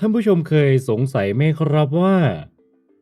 ท่านผู้ชมเคยสงสัยไหมครับว่า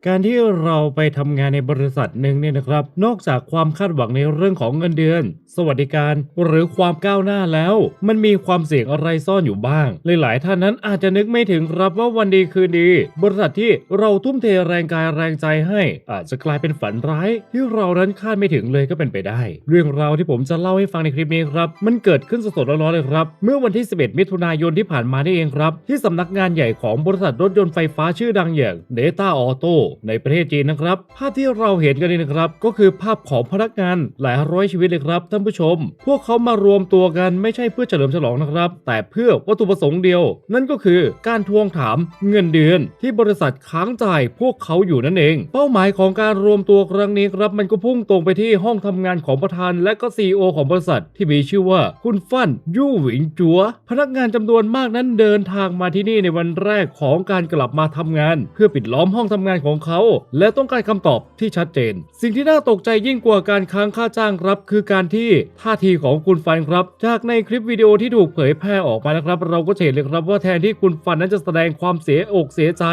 การที่เราไปทำงานในบริษัทหนึ่งเนี่ยนะครับ นอกจากความคาดหวังในเรื่องของเงินเดือน สวัสดิการหรือความก้าวหน้าแล้ว มันมีความเสี่ยงอะไรซ่อนอยู่บ้าง หลายๆท่านนั้นอาจจะนึกไม่ถึงครับว่าวันดีคืนดี บริษัทที่เราทุ่มเทแรงกายแรงใจให้ อาจจะกลายเป็นฝันร้ายที่เรานั้นคาดไม่ถึงเลยก็เป็นไปได้ เรื่องราวที่ผมจะเล่าให้ฟังในคลิปนี้ครับ มันเกิดขึ้นสดๆร้อนๆเลยครับ เมื่อวันที่ 11 มิถุนายนที่ผ่านมานี่เองครับ ที่สำนักงานใหญ่ของบริษัทรถยนต์ไฟฟ้าชื่อดังอย่าง Data Auto ในประเทศจีนนะครับ ภาพที่เราเห็นกันนี่นะครับ ก็คือภาพของพนักงานหลายร้อยชีวิตเลยครับท่านผู้ชม พวกเขามารวมตัวกันไม่ใช่เพื่อเฉลิมฉลองนะครับ แต่เพื่อวัตถุประสงค์เดียว นั่นก็คือการทวงถามเงินเดือน ที่บริษัทค้างจ่ายพวกเขาอยู่นั่นเอง เป้าหมายของการรวมตัวครั้งนี้ครับ มันก็พุ่งตรงไปที่ห้องทำงานของประธาน และก็ซีอของบริษัทที่มีชื่อว่าคุณฟั่นยู่หวิงจัว พนักงานจำนวนมากนั้นเดินทางมาที่นี่ในวันแรกของการกลับมาทำงาน เพื่อปิดล้อมห้องทำงานของเขา และต้องการคำตอบที่ชัดเจน สิ่งที่น่าตกใจยิ่งกว่าการค้างค่าจ้างครับ คือการที่ท่าทีของคุณฟันครับ จากในคลิปวิดีโอที่ถูกเผยแพร่ออกมานะครับ เราก็เห็นเลยครับว่าแทนที่คุณฟันนั้นจะแสดงความเสียอกเสียใจ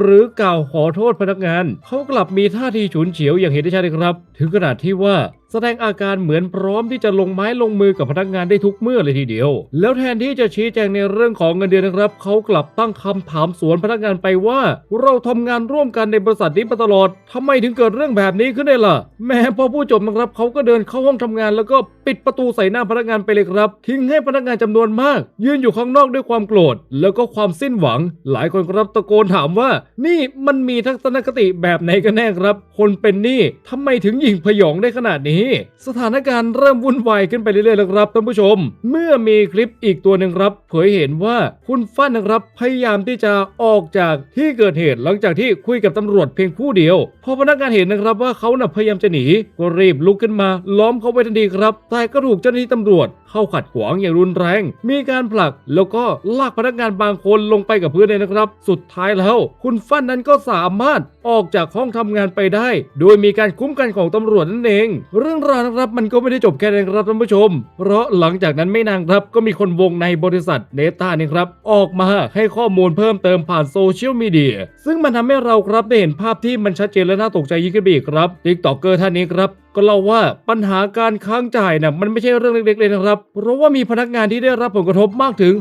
หรือกล่าวขอโทษพนักงาน เขากลับมีท่าทีฉุนเฉียวอย่างเห็นได้ชัดเลยครับ ถึงขนาดที่ว่า แสดงอาการเหมือนพร้อมที่จะลงไม้ลงมือกับพนักงานได้ทุกเมื่อเลยทีเดียว แล้วแทนที่จะชี้แจงในเรื่องของเงินเดือนนะครับ เขากลับตั้งคำถามสวนพนักงานไปว่า เราทำงานร่วมกันในบริษัทนี้มาตลอดทำไมถึงเกิดเรื่องแบบนี้ขึ้นได้ล่ะ แม้พอผู้จบนะครับเขาก็เดินเข้าห้องทำงานแล้วก็ปิดประตูใส่หน้าพนักงานไปเลยครับ ทิ้งให้พนักงานจำนวนมาก ยืนอยู่ข้างนอกด้วยความโกรธ แล้วก็ความสิ้นหวัง หลายคนครับตะโกนถามว่า นี่มันมีทัศนคติแบบไหนกันแน่ครับ คนเป็นหนี้ทำไมถึงหยิ่งพยองได้ขนาดนี้สถานการณ์เริ่มวุ่นวายขึ้นไปเรื่อยๆแล้วครับท่านผู้ชม เมื่อมีคลิปอีกตัวหนึ่งครับ เผยเห็นว่าคุณฟั่นนะครับพยายามที่จะออกจากที่เกิดเหตุหลังจากที่คุยกับตำรวจเพียงผู้เดียว พอพนักงานเห็นนะครับว่าเขาน่ะพยายามจะหนีก็รีบลุกขึ้นมา ล้อมเขาไว้ทันทีครับแต่ก็ถูกเจ้าหน้าที่ตำรวจ เข้าขัดขวางอย่างรุนแรง มีการผลักแล้วก็ลากพนักงานบางคนลงไปกับพื้นเลยนะครับ สุดท้ายแล้ว คุณฟั่นนั้นก็สามารถออกจากห้องทำงานไปได้ โดยมีการคุ้มกันของตำรวจนั่นเอง เรื่องราวนะครับมันก็ไม่ได้จบแค่นั้นครับท่านผู้ชม เพราะหลังจากนั้นไม่นานครับก็มีคนวงในบริษัทเนต้านี่ครับออกมาให้ข้อมูลเพิ่มเติมผ่านโซเชียลมีเดียซึ่งมันทำให้เราครับได้เห็นภาพที่มันชัดเจนและน่าตกใจยิ่งขึ้นไปอีกครับติ๊กต็อกเกอร์ท่านนี้ครับก็เล่าว่าปัญหาการค้างจ่ายน่ะมันไม่ใช่เรื่องเล็กๆเลยนะครับ เพราะว่ามีพนักงานที่ได้รับผลกระทบมากถึง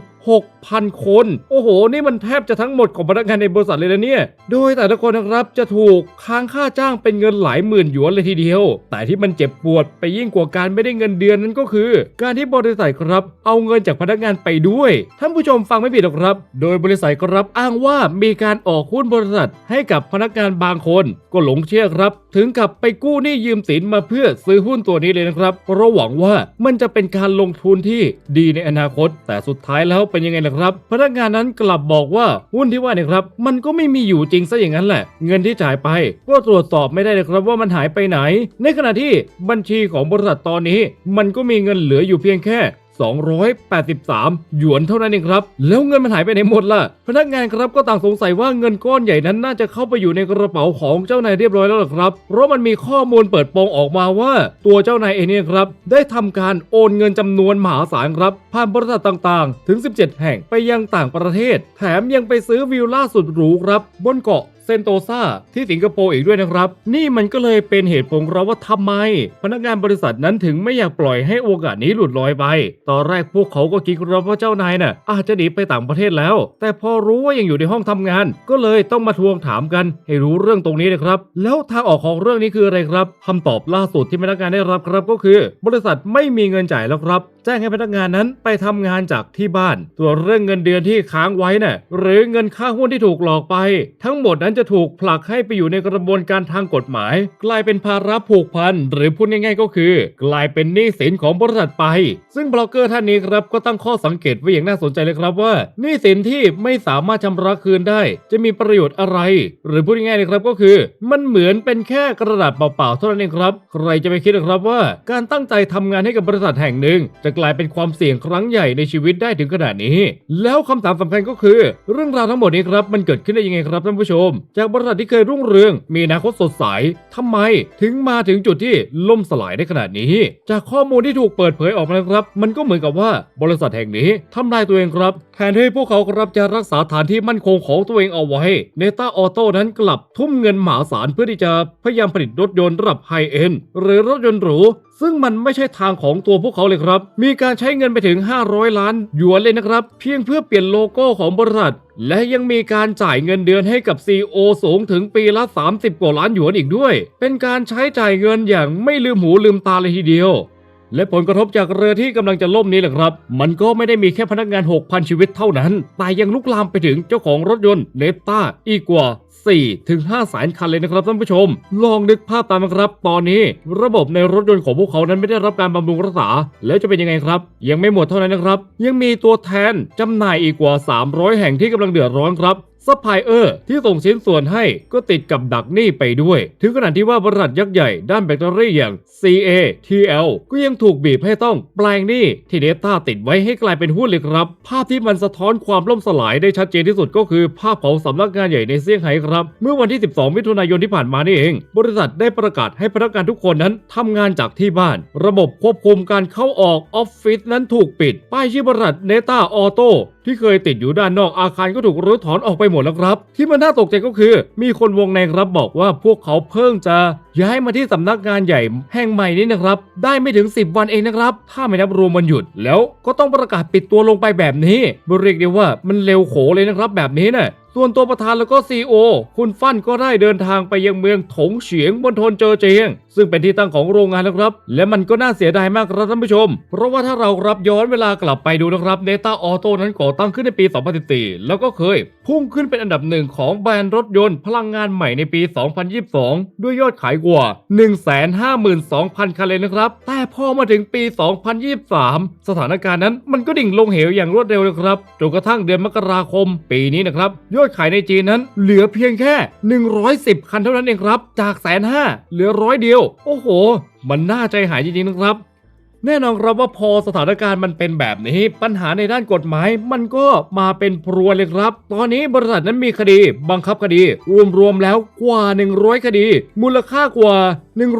6,000 คน โอ้โห นี่มันแทบจะทั้งหมดของพนักงานในบริษัทเลยนะเนี่ย โดยแต่ละคนนะครับจะถูกค้างค่าจ้างเป็นเงินหลายหมื่นหยวนเลยทีเดียว แต่ที่มันเจ็บปวดไปยิ่งกว่าการไม่ได้เงินเดือนนั้นก็คือ การที่บริษัทครับ เอาเงินจากพนักงานไปด้วย ท่านผู้ชมฟังไม่ผิดหรอกครับ โดยบริษัทครับอ้างว่ามีการออกหุ้นบริษัท ให้กับพนักงานบางคน ก็หลงเชื่อครับ ถึงกับไปกู้หนี้ยืมสินมาเพื่อซื้อหุ้นตัวนี้เลยนะครับเพราะหวังว่ามันจะเป็นการลงทุนที่ดีในอนาคต แต่สุดท้ายแล้วเป็นยังไงล่ะครับ พนักงานนั้นกลับบอกว่าหุ้นที่ว่านี่ครับมันก็ไม่มีอยู่จริงซะอย่างนั้นแหละ เงินที่จ่ายไป ก็ตรวจสอบไม่ได้เลยครับว่ามันหายไปไหน ในขณะที่บัญชีของบริษัทตอนนี้ มันก็มีเงินเหลืออยู่เพียงแค่ 283 หยวนเท่านั้นเองครับ แล้วเงินมันหายไปไหนหมดล่ะ พนักงานครับก็ต่างสงสัยว่าเงินก้อนใหญ่นั้นน่าจะเข้าไปอยู่ในกระเป๋าของเจ้านายเรียบร้อยแล้วล่ะครับ เพราะมันมีข้อมูลเปิดโปงออกมาว่า ตัวเจ้านายเองเนี่ยครับ ได้ทำการโอนเงินจำนวนมหาศาลครับ ผ่านบริษัทต่างๆ ถึง 17 แห่งไปยังต่างประเทศ แถมยังไปซื้อวิลล่าสุดหรูครับ บนเกาะ ซนโตซาที่สิงคโปร์อีกด้วยนะครับ นี่มันก็เลยเป็นเหตุผลเราว่าทำไม พนักงานบริษัทนั้นถึงไม่อยากปล่อยให้โอกาสนี้หลุดลอยไป ตอนแรกพวกเขาก็คิดครับว่าเจ้านายน่ะอาจจะหนีไปต่างประเทศแล้ว แต่พอรู้ว่ายังอยู่ในห้องทำงาน ก็เลยต้องมาทวงถามกัน ให้รู้เรื่องตรงนี้นะครับ แล้วทางออกของเรื่องนี้คืออะไรครับคำตอบล่าสุดที่พนักงานได้รับครับก็คือ บริษัทไม่มีเงินจ่ายแล้วครับ จ้งให้พนักงานนั้นไปทำงานจากที่บ้านส่วเรื่องเงินเดือนที่ค้างไว้น่ะหรือเงินค่าหุ้นที่ถูกหลอกไป ทั้งหมดนั้นจะถูกผลักให้ไปอยู่ในกระบวนการทางกฎหมาย กลายเป็นภาระผูกพันหรือพูดง่ายๆก็คือ กลายเป็นหนี้สินของบริษัทไป ซึ่งบล็อกเกอร์ท่านนี้ครับก็ตั้งข้อสังเกตไว้อย่างน่าสนใจเลยครับว่าหนี้สินที่ไม่สามารถชำระคืนได้ จะมีประโยชน์อะไร หรือพูดง่ายๆเลยครับก็คือ มันเหมือนเป็นแค่กระดาษเปล่าๆเท่านั้นเองครับ ใครจะไปคิดนะครับว่า การตั้งใจทำงานให้กับบริษัทแห่งหนึ่งจะกลายเป็นความเสี่ยงครั้งใหญ่ในชีวิตได้ถึงขนาดนี้ แล้วคำถามสำคัญก็คือ เรื่องราวทั้งหมดนี้ครับมันเกิดขึ้นได้ยังไงครับท่านผู้ชม จากบริษัทที่เคยรุ่งเรือง มีอนาคตสดใสทำไมถึงมาถึงจุดที่ล่มสลายได้ขนาดนี้ จากข้อมูลที่ถูกเปิดเผยออกมาครับ มันก็เหมือนกับว่าบริษัทแห่งนี้ทำลายตัวเองครับแทนที่พวกเขาครับจะรักษาฐานที่มั่นคงของตัวเองเอาไว้เนต้าออโต้นั้นกลับทุ่มเงินมหาศาลเพื่อที่จะพยายามผลิตรถยนต์ระดับไฮเอ็นหรือรถยนต์หรู ซึ่งมันไม่ใช่ทางของตัวพวกเขาเลยครับ มีการใช้เงินไปถึง 500 ล้านหยวนเลยนะครับ เพียงเพื่อเปลี่ยนโลโก้ของบริษัท และยังมีการจ่ายเงินเดือนให้กับ CEO สูงถึงปีละ 30 กว่าล้านหยวนอีกด้วย เป็นการใช้จ่ายเงินอย่างไม่ลืมหูลืมตาเลยทีเดียวและผลกระทบจากเรือที่กำลังจะล่มนี้แหละครับ มันก็ไม่ได้มีแค่พนักงาน 6,000 ชีวิตเท่านั้น แต่ยังลุกลามไปถึงเจ้าของรถยนต์เนต้าอีกกว่า 4 ถึง 5 แสนคันเลยนะครับท่านผู้ชม ลองนึกภาพตามนะครับ ตอนนี้ระบบในรถยนต์ของพวกเขานั้นไม่ได้รับการบำรุงรักษา แล้วจะเป็นยังไงครับ ยังไม่หมดเท่านั้นนะครับ ยังมีตัวแทนจำหน่ายอีกกว่า 300 แห่งที่กำลังเดือดร้อนครับ ซัพพลายเออร์ที่ส่งชิ้นส่วนให้ก็ติดกับดักหนี้ไปด้วย ถึงขนาดที่ว่าบริษัทยักษ์ใหญ่ด้านแบตเตอรี่อย่าง CATL ก็ยังถูกบีบให้ต้องแปลงหนี้ที่เดต้าติดไว้ให้กลายเป็นหุ้นเลยครับ ภาพที่มันสะท้อนความล่มสลายได้ชัดเจนที่สุดก็คือ ภาพของสำนักงานใหญ่ในเซี่ยงไฮ้ครับ เมื่อวันที่ 12 มิถุนายนที่ผ่านมานี่เอง บริษัทได้ประกาศให้พนักงานทุกคนนั้นทำงานจากที่บ้าน ระบบควบคุมการเข้าออกออฟฟิศนั้นถูกปิด ป้ายชื่อบริษัทเนต้าออโต้ที่เคยติดอยู่ด้านนอกอาคารก็ถูกรื้อถอนออกไปหมดแล้วครับ ที่มันน่าตกใจก็คือ มีคนวงในครับบอกว่าพวกเขาเพิ่งจะย้ายมาที่สำนักงานใหญ่แห่งใหม่นี้นะครับ ได้ไม่ถึง 10 วันเองนะครับ ถ้าไม่นับรวมวันหยุด แล้วก็ต้องประกาศปิดตัวลงไปแบบนี้เรียกได้ว่ามันเร็วโขเลยนะครับ แบบนี้น่ะส่วนตัวประธานแล้วก็ CEO คุณฟั่นก็ได้เดินทางไปยังเมืองถงเฉียงบนทนเจอเจียง ซึ่งเป็นที่ตั้งของโรงงานนะครับ และมันก็น่าเสียดายมากครับท่านผู้ชม เพราะว่าถ้าเรารับย้อนเวลากลับไปดูนะครับเนต้าออโต้นั้นก่อตั้งขึ้นในปี 2014 แล้วก็เคย พุ่งขึ้นเป็นอันดับหนึ่งของแบรนด์รถยนต์พลังงานใหม่ในปี 2022 ด้วยยอดขายกว่า 152,000 คันเลยนะครับ แต่พอมาถึงปี 2023 สถานการณ์นั้นมันก็ดิ่งลงเหวอย่างรวดเร็วเลยครับจนกระทั่งเดือนมกราคม ปีนี้นะครับยอดขายในจีนนั้น เหลือเพียงแค่ 110 คันเท่านั้นเองครับ จากแสนห้าเหลือร้อยเดียว โอ้โห มันน่าใจหายจริงๆนะครับแน่นอนครับว่าพอสถานการณ์มันเป็นแบบนี้ ปัญหาในด้านกฎหมายมันก็มาเป็นพรวนเลยครับ ตอนนี้บริษัทนั้นมีคดี บังคับคดีรวมๆแล้วกว่า 100 คดี มูลค่ากว่า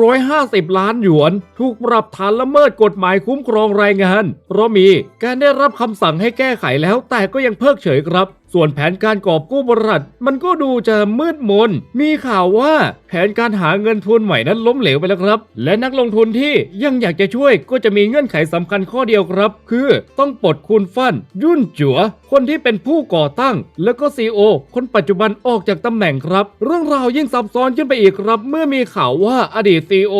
150 ล้านหยวน ถูกปรับฐานละเมิดกฎหมายคุ้มครองแรงงานเพราะมีการได้รับคำสั่งให้แก้ไขแล้วแต่ก็ยังเพิกเฉยครับ ส่วนแผนการกอบกู้บริษัทมันก็ดูจะมืดมน มีข่าวว่าแผนการหาเงินทุนใหม่นั้นล้มเหลวไปแล้วครับ และนักลงทุนที่ยังอยากจะช่วยก็จะมีเงื่อนไขสำคัญข้อเดียวครับ คือต้องปลดคุณฟั่น ยุ่นจัวคนที่เป็นผู้ก่อตั้ง แล้วก็ซีอคนปัจจุบันออกจากตำแหน่งครับ เรื่องราวยิ่งซับซ้อนขึ้นไปอีกครับ เมื่อมีข่าวว่าอดีตซีโอ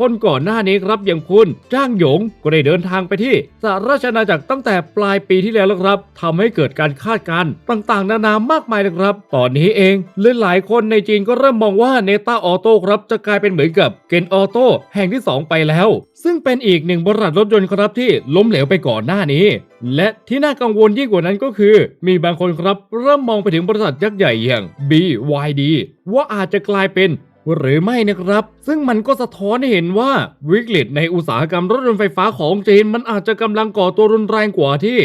คนก่อนหน้านี้ครับอย่างคุณจ้างหยงก็ได้เดินทางไปที่สหราชอาณาจักรตั้งแต่ปลายปีที่แล้วแล้วครับทำให้เกิดการคาดการณ์ต่างๆ นานามากมายเลยครับ ตอนนี้เองหลายๆคนในจีนก็เริ่มมองว่าเนต้าออโต้ครับจะกลายเป็นเหมือนกับเกนออโต้แห่งที่ 2 ไปแล้ว ซึ่งเป็นอีกหนึ่งบริษัทรถยนต์ครับที่ล้มเหลวไปก่อนหน้านี้ และที่น่ากังวลยิ่งกว่านั้นก็คือ มีบางคนครับเริ่มมองไปถึงบริษัทยักษ์ใหญ่อย่าง BYD ว่าอาจจะกลายเป็น หรือไม่นะครับ ซึ่งมันก็สะท้อนให้เห็นว่าวิกฤตในอุตสาหกรรมรถยนต์ไฟฟ้าของจีนมันอาจจะกำลังก่อตัวรุนแรงกว่าที่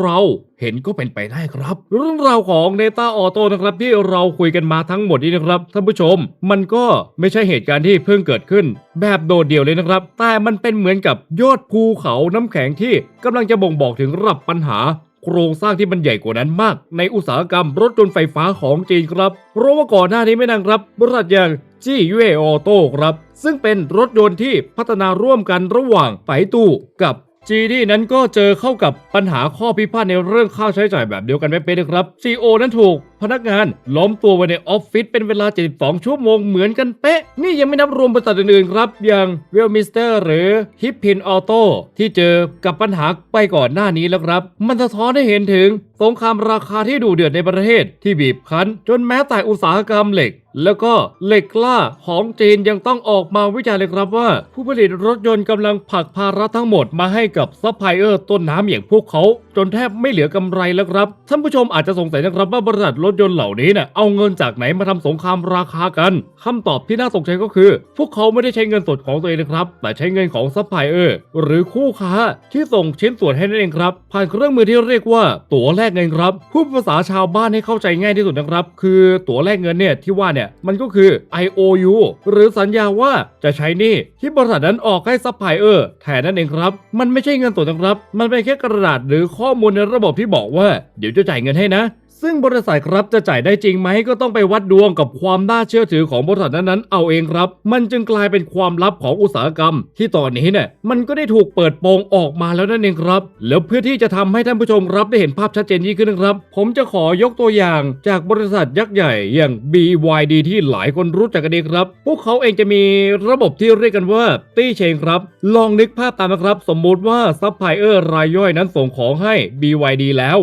เราเห็นก็เป็นไปได้ครับ เรื่องราวของ Data Auto นะครับที่เราคุยกันมาทั้งหมดนี้นะครับท่านผู้ชม มันก็ไม่ใช่เหตุการณ์ที่เพิ่งเกิดขึ้น แบบโดดเดี่ยวเลยนะครับ แต่มันเป็นเหมือนกับยอดภูเขาน้ำแข็งที่กำลังจะบ่งบอกถึงระดับปัญหาโครงสร้างที่มันใหญ่กว่านั้นมาก ในอุตสาหกรรมรถยนต์ไฟฟ้าของจีนครับ เพราะว่าก่อนหน้านี้ไม่นานครับบริษัทอย่าง จี้เย่ออโต้ครับ ซึ่งเป็นรถยนต์ที่พัฒนาร่วมกันระหว่างไปตู้กับจีนั้นก็เจอเข้ากับปัญหาข้อพิพาทในเรื่องค่าใช้จ่ายแบบเดียวกันไม่เป็นนะครับซีโอนั้นถูก พนักงานล้อมตัวไว้ในออฟฟิศเป็นเวลา 72 ชั่วโมงเหมือนกันเป๊ะ นี่ยังไม่นับรวมบริษัทอื่นๆครับ อย่างเวลมิสเตอร์หรือฮิปพินออโต้ที่เจอกับปัญหาไปก่อนหน้านี้แล้วครับ มันสะท้อนให้เห็นถึงสงครามราคาที่ดูเดือดในประเทศที่บีบคั้น จนแม้แต่อุตสาหกรรมเหล็ก แล้วก็เหล็กกล้าของจีนยังต้องออกมาวิจารณ์เลยครับว่า ผู้ผลิตรถยนต์กำลังผลักภาระทั้งหมดมาให้กับซัพพลายเออร์ต้นน้ำอย่างพวกเขา จนแทบไม่เหลือกำไรแล้วครับท่านผู้ชมอาจจะสงสัยนะครับว่าบริษัทรถถยนต์เหล่านี้เนี่ยเอาเงินจากไหนมาทำสงครามราคากันคำตอบที่น่าตกใจก็คือ พวกเขาไม่ได้ใช้เงินสดของตัวเองนะครับ แต่ใช้เงินของซัพพลายเออร์หรือคู่ค้าที่ส่งชิ้นส่วนให้นั่นเองครับผ่านเครื่องมือที่เรียกว่าตั๋วแลกเงินครับพูดภาษาชาวบ้านให้เข้าใจง่ายที่สุดนะครับ คือตั๋วแลกเงินเนี่ยที่ว่าเนี่ยมันก็คือ IOU หรือสัญญาว่าจะใช้นี่ที่บริษัทนั้นออกให้ซัพพลายเออร์แทนนั่นเองครับ มันไม่ใช่เงินสดนะครับ มันเป็นแค่กระดาษหรือข้อมูลในระบบที่บอกว่า เดี๋ยวจะจ่ายเงินให้นะ ซึ่งบริษัทครับจะจ่ายได้จริงไหมก็ต้องไปวัดดวงกับความน่าเชื่อถือของบริษัทนั้นๆเอาเองครับ มันจึงกลายเป็นความลับของอุตสาหกรรม ที่ตอนนี้เนี่ยมันก็ได้ถูกเปิดโปงออกมาแล้วนั่นเองครับ แล้วเพื่อที่จะทำให้ท่านผู้ชมรับได้เห็นภาพชัดเจนยิ่งขึ้นนะครับ ผมจะขอยกตัวอย่าง จากบริษัทยักษ์ใหญ่อย่าง BYD ที่หลายคนรู้จักกันดีครับ พวกเขาเองจะมีระบบที่เรียกกันว่าตี้เชนครับ ลองนึกภาพตามนะครับ สมมุติว่าซัพพลายเออร์รายย่อยนั้นส่งของให้ BYD แล้ว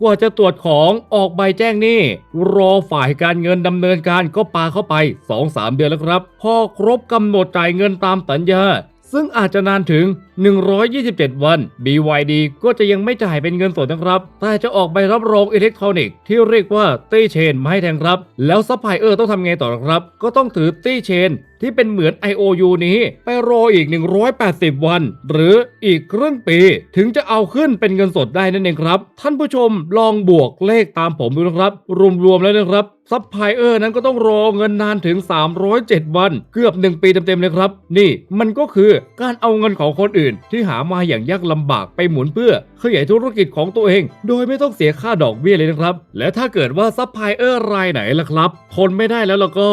กว่าจะตรวจของออกใบแจ้งหนี้รอฝ่ายการเงินดำเนินการก็ปาเข้าไป 2-3 เดือนแล้วครับ พอครบกำหนดจ่ายเงินตามสัญญาซึ่งอาจจะนานถึง 127 วัน BYD ก็จะยังไม่จ่ายเป็นเงินสดนะครับ แต่จะออกใบรับรองอิเล็กทรอนิกส์ที่เรียกว่าตี้เชนมาให้แทนครับ แล้วซัพพลายเออร์ต้องทำไงต่อครับ ก็ต้องถือตี้เชน ที่เป็นเหมือน IOU นี้ไปรออีก 180 วัน หรืออีกครึ่งปี ถึงจะเอาขึ้นเป็นเงินสดได้นั่นเองครับ ท่านผู้ชมลองบวกเลขตามผมดูนะครับ รวมๆแล้วนะครับซัพพลายเออร์นั้นก็ต้องรอเงินนานถึง 307 วัน เกือบ 1 ปีเต็มๆเลยครับ นี่มันก็คือการเอาเงินของคนอื่น ที่หามาอย่างยากลำบากไปหมุนเพื่อขยายธุรกิจของตัวเอง โดยไม่ต้องเสียค่าดอกเบี้ยเลยนะครับ และถ้าเกิดว่าซัพพลายเออร์รายไหนล่ะครับ ทนไม่ได้แล้วล้วก็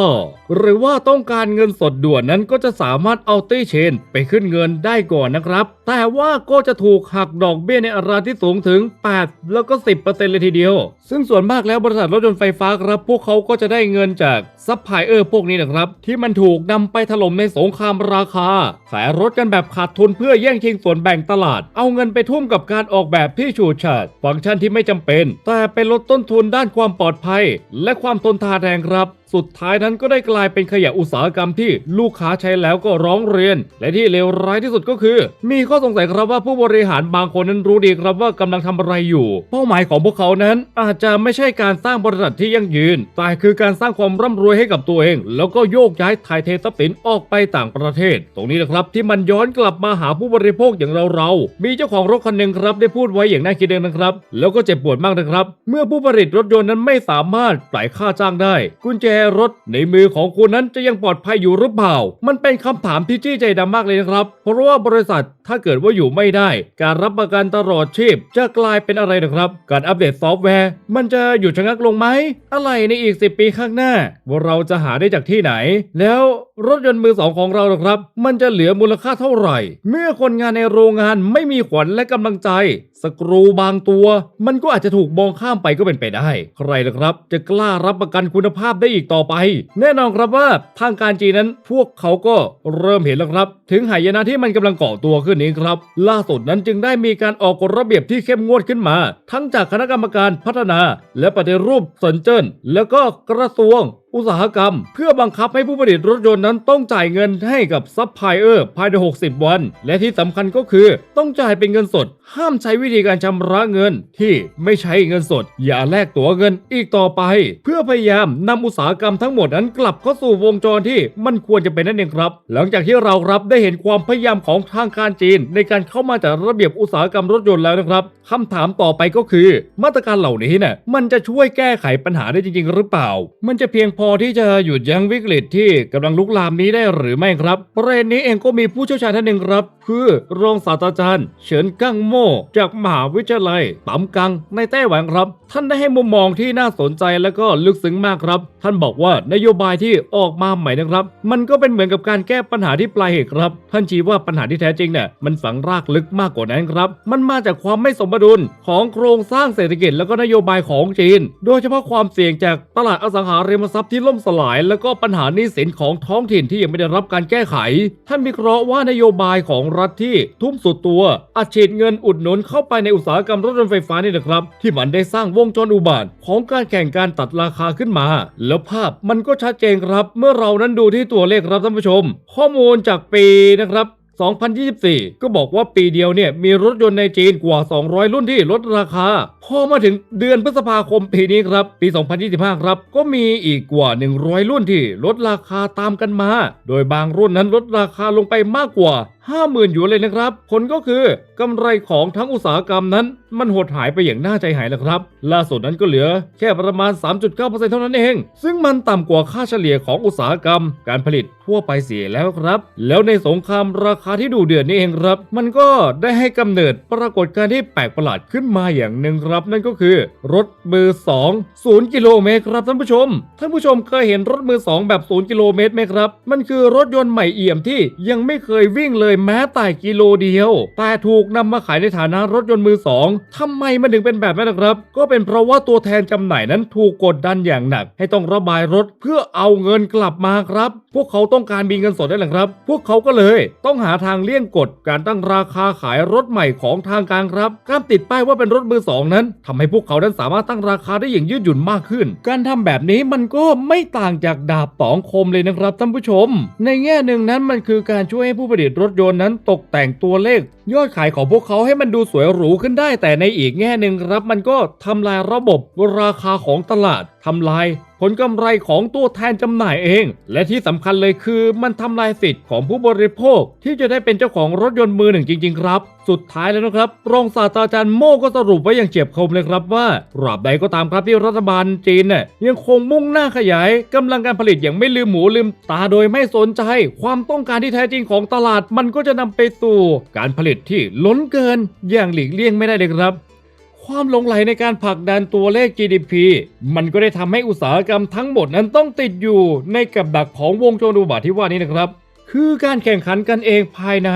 หรือว่าต้องการเงินสดด่วนนั้นก็จะสามารถเอาตี้เชนไปขึ้นเงินได้ก่อนนะครับ แต่ว่าก็จะถูกหักดอกเบี้ยในอัตราที่สูงถึง 8 แล้วก็ 10%เลยทีเดียว ซึ่งส่วนมากแล้วบริษัทรถยนต์ไฟฟ้าครับพวกเขาก็จะได้เงินจาก ซัพพลายเออร์พวกนี้นะครับ ที่มันถูกนำไปถล่มในสงครามราคา ขายรถกันแบบขาดทุนเพื่อแย่งชิงส่วนแบ่งตลาด เอาเงินไปทุ่มกับการออกแบบที่ฉูดฉาดฟังก์ชันที่ไม่จำเป็น แต่เป็นลดต้นทุนด้านความปลอดภัย และความทนทานแรงครับสุดท้ายนั้นก็ได้กลายเป็นขยะอุตสาหกรรมที่ลูกค้าใช้แล้วก็ร้องเรียน และที่เลวร้ายที่สุดก็คือ มีข้อสงสัยครับว่าผู้บริหารบางคนนั้นรู้ดีครับว่ากำลังทำอะไรอยู่ เป้าหมายของพวกเขานั้นอาจจะไม่ใช่การสร้างบริษัทที่ยั่งยืน แต่คือการสร้างความร่ำรวยให้กับตัวเอง แล้วก็โยกย้ายถ่ายเททรัพย์สินออกไปต่างประเทศ ตรงนี้นะครับที่มันย้อนกลับมาหาผู้บริโภคอย่างเราเรา มีเจ้าของรถคันหนึ่งครับได้พูดไว้อย่างน่าคิดเองนะครับ แล้วก็เจ็บปวดมากนะครับ เมื่อผู้ผลิตรถยนต์นั้นไม่สามารถจ่ายค่าจ้างได้ กุญแจรถในมือของคุณนั้นจะยังปลอดภัยอยู่หรือเปล่า มันเป็นคำถามที่จี้ใจดำมากเลยนะครับ เพราะว่าบริษัทถ้าเกิดว่าอยู่ไม่ได้ การรับประกันตลอดชีพ จะกลายเป็นอะไรนะครับ การอัปเดตซอฟต์แวร์ มันจะหยุดชะงักลงไหมอะไรในอีก 10 ปีข้างหน้าว่าเราจะหาได้จากที่ไหน แล้วรถยนต์มือสองของเราครับ มันจะเหลือมูลค่าเท่าไหร่ เมื่อคนงานในโรงงานไม่มีขวัญและกำลังใจ สกรูบางตัว มันก็อาจจะถูกมองข้ามไปก็เป็นไปได้ ใครล่ะครับ จะกล้ารับประกันคุณภาพได้อีกต่อไป แน่นอนครับว่าทางการจีนนั้นพวกเขาก็เริ่มเห็นแล้วครับ ถึงหายนะที่มันกำลังก่อตัวขึ้นนี้ครับ ล่าสุดนั้นจึงได้มีการออกกฎระเบียบที่เข้มงวดขึ้นมา ทั้งจากคณะกรรมการพัฒนา และปฏิรูปสนเจิ้นแล้วก็กระทรวงอุตสาหกรรม เพื่อบังคับให้ผู้ผลิตรถยนต์นั้นต้องจ่ายเงินให้กับซัพพลายเออร์ภายใน 60 วัน และที่สำคัญก็คือต้องจ่ายเป็นเงินสด ห้ามใช้วิธีการชำระเงินที่ไม่ใช้เงินสด อย่าแลกตั๋วเงินอีกต่อไป เพื่อพยายามนำอุตสาหกรรมทั้งหมดนั้นกลับเข้าสู่วงจรที่มันควรจะเป็นนั่นเองครับ หลังจากที่เรารับได้เห็นความพยายามของทางการจีน ในการเข้ามาจัดระเบียบอุตสาหกรรมรถยนต์แล้วนะครับคำถามต่อไปก็คือ มาตรการเหล่านี้เนี่ยมันจะช่วยแก้ไขปัญหาได้จริง ๆ หรือเปล่า มันจะเพียงพอที่จะหยุดยั้งวิกฤตที่กำลังลุกลามนี้ได้หรือไม่ครับประเด็นนี้เองก็มีผู้เชี่ยวชาญท่านหนึ่งครับ คือรองศาสตราจารย์เฉินกั้งโม่จากมหาวิทยาลัยตำกังในไต้หวันครับ ท่านได้ให้มุมมองที่น่าสนใจและก็ลึกซึ้งมากครับ ท่านบอกว่านโยบายที่ออกมาใหม่นะครับ มันก็เป็นเหมือนกับการแก้ปัญหาที่ปลายเหตุครับ ท่านชี้ว่าปัญหาที่แท้จริงเนี่ยมันฝังรากลึกมากกว่านั้นครับ มันมาจากความไม่สมดุลของโครงสร้างเศรษฐกิจแล้วก็นโยบายของจีน โดยเฉพาะความเสี่ยงจากตลาดอสังหาริมทรัพย์ที่ล่มสลาย แล้วก็ปัญหาหนี้สินของท้องถิ่นที่ยังไม่ได้รับการแก้ไข ท่านวิเคราะห์ว่านโยบายของรัฐที่ทุ่มสุดตัวอัดฉีดเงินอุดหนุนเข้าไปในอุตสาหกรรมรถยนต์ไฟฟ้านี่นะครับ ที่มันได้สร้างวงจรอุบาทของการแข่งการตัดราคาขึ้นมา แล้วภาพมันก็ชัดเจนครับ เมื่อเรานั้นดูที่ตัวเลขครับท่านผู้ชม ข้อมูลจากปีนะครับ2024 ก็บอกว่าปีเดียวเนี่ยมีรถยนต์ในจีนกว่า 200 รุ่นที่ลดราคา พอมาถึงเดือนพฤษภาคมปีนี้ครับ ปี 2025 ครับ ก็มีอีกกว่า 100 รุ่นที่ลดราคาตามกันมา โดยบางรุ่นนั้นลดราคาลงไปมากกว่า 50,000หยวนเลยนะครับ ผลก็คือกำไรของทั้งอุตสาหกรรมนั้น มันหดหายไปอย่างน่าใจหายแล้วครับ ล่าสุดนั้นก็เหลือแค่ประมาณ 3.9%เท่านั้นเอง ซึ่งมันต่ำกว่าค่าเฉลี่ยของอุตสาหกรรม การผลิตทั่วไปเสียแล้วครับ แล้วในสงครามราคาที่ดูเดือดนี่เองครับ มันก็ได้ให้กำเนิดปรากฏการณ์ที่แปลกประหลาดขึ้นมาอย่างหนึ่งครับ นั่นก็คือ รถมือ2 0กิโลเมตรครับท่านผู้ชม ท่านผู้ชมเคยเห็นรถมือ 2 แบบ 0 กิโลเมตรไหมครับ มันคือรถยนต์ใหม่เอี่ยมที่ยังไม่เคยวิ่งเลยแม้แต่กิโลเดียว แต่ถูกนำมาขายในฐานะรถยนต์มือ2ทำไมมันถึงเป็นแบบนั้นครับ ก็เป็นเพราะว่าตัวแทนจำหน่ายนั้นถูกกดดันอย่างหนัก ให้ต้องระบายรถเพื่อเอาเงินกลับมาครับ พวกเขาต้องการมีเงินสดได้แหละครับ พวกเขาก็เลยต้องหาทางเลี่ยงกฎการตั้งราคาขายรถใหม่ของทางการครับ การติดป้ายว่าเป็นรถมือสองนั้นทำให้พวกเขานั้นสามารถตั้งราคาได้อย่างยืดหยุ่นมากขึ้น การทำแบบนี้มันก็ไม่ต่างจากดาบสองคมเลยนะครับท่านผู้ชม ในแง่หนึ่งนั้นมันคือการช่วยให้ผู้ผลิตรถยนต์นั้นตกแต่งตัวเลข ยอดขายของพวกเขาให้มันดูสวยหรูขึ้นได้ แต่ในอีกแง่หนึ่งครับ มันก็ทำลายระบบราคาของตลาดทำลายผลกำไรของตัวแทนจำหน่ายเอง และที่สำคัญเลยคือมันทำลายสิทธิ์ของผู้บริโภค ที่จะได้เป็นเจ้าของรถยนต์มือหนึ่งจริง ๆ ครับ สุดท้ายแล้วนะครับรองศาสตราจารย์โม่ก็สรุปไว้อย่างเฉียบคมเลยครับว่าตราบใดก็ตามครับที่รัฐบาลจีนเนี่ยยังคงมุ่งหน้าขยายกำลังการผลิตอย่างไม่ลืมหมูลืมตาโดยไม่สนใจ ความต้องการที่แท้จริงของตลาดมันก็จะนำไปสู่การผลิตที่ล้นเกินอย่างหลีกเลี่ยงไม่ได้เลยครับ ความหลงไหลในการผลักดันตัวเลข GDP มันก็ได้ทำให้อุตสาหกรรมทั้งหมดนั้นต้องติดอยู่ในกับดักของวงจรอุบาทที่ว่านี้นะครับ คือการแข่งขันกันเองภายใน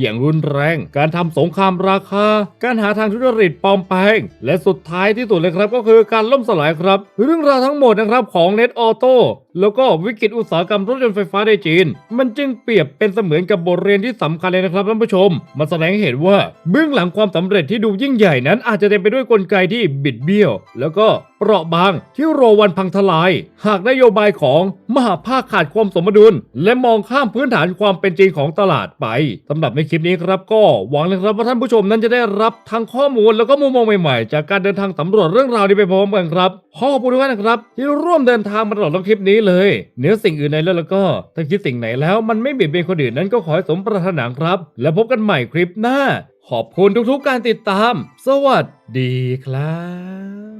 อย่างรุนแรง การทำสงครามราคา การหาทางทุจริตปลอมแปลง และสุดท้ายที่สุดเลยครับก็คือการล่มสลายครับ เรื่องราวทั้งหมดนะครับของ Net Auto แล้วก็วิกฤตอุตสาหกรรมรถยนต์ไฟฟ้าในจีน มันจึงเปรียบเป็นเสมือนกับบทเรียนที่สำคัญเลยนะครับท่านผู้ชม มันแสดงให้เห็นว่าเบื้องหลังความสำเร็จที่ดูยิ่งใหญ่นั้นอาจจะเต็มไปด้วยกลไกที่บิดเบี้ยว แล้วก็ เปราะบางที่รอวันพังทลาย หากนโยบายของมหาภาคขาดความสมดุล และมองข้ามพื้นฐานความเป็นจริงของตลาดไปสำหรับในคลิปนี้ครับก็หวังเลยครับว่าท่านผู้ชมนั้นจะได้รับทั้งข้อมูลแล้วก็มุมมองใหม่ๆ จากการเดินทางสำรวจเรื่องราวนี้ไปพร้อมกันครับขอขอบคุณทุกท่านนะครับ ที่ร่วมเดินทางมาตลอดทั้งคลิปนี้เลยเนื้อสิ่งอื่นใดแล้วแล้วก็ถ้าคิดสิ่งไหนแล้วมันไม่เบียดเบียนคนอื่นนั้นก็ขอให้สมปรารถนาครับ แล้วพบกันใหม่คลิปหน้า ขอบคุณทุกๆการติดตาม สวัสดีครับ